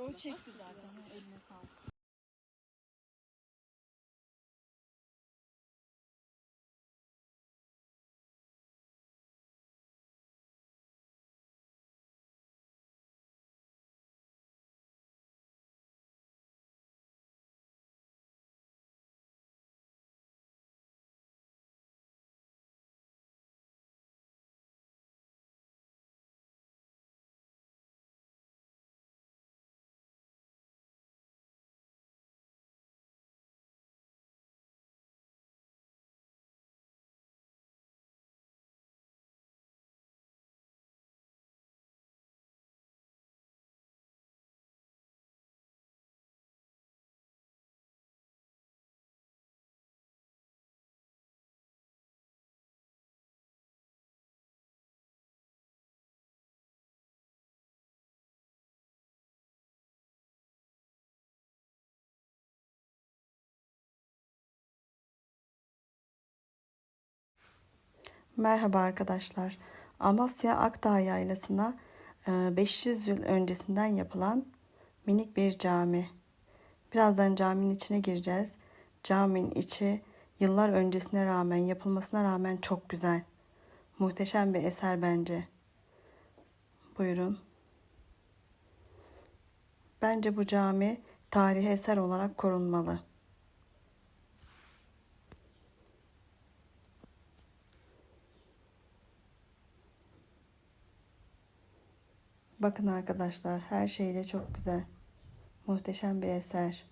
O çekti zaten. Eline sağlık. Merhaba arkadaşlar. Amasya Akdağ Yaylası'na e, 500 yıl öncesinden yapılan minik bir cami. Birazdan caminin içine gireceğiz. Caminin içi yıllar öncesine rağmen yapılmasına rağmen çok güzel. Muhteşem bir eser bence. Buyurun. Bence bu cami tarihi eser olarak korunmalı. Bakın arkadaşlar her şeyle çok güzel. Muhteşem bir eser.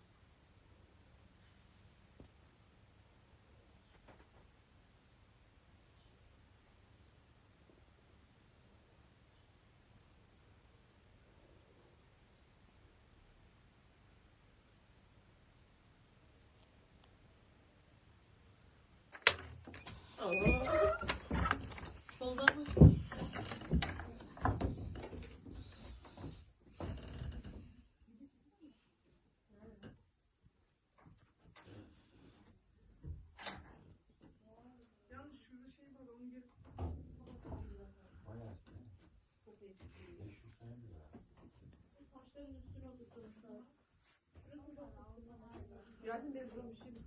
Soldan Yasin Bey bir şey mi?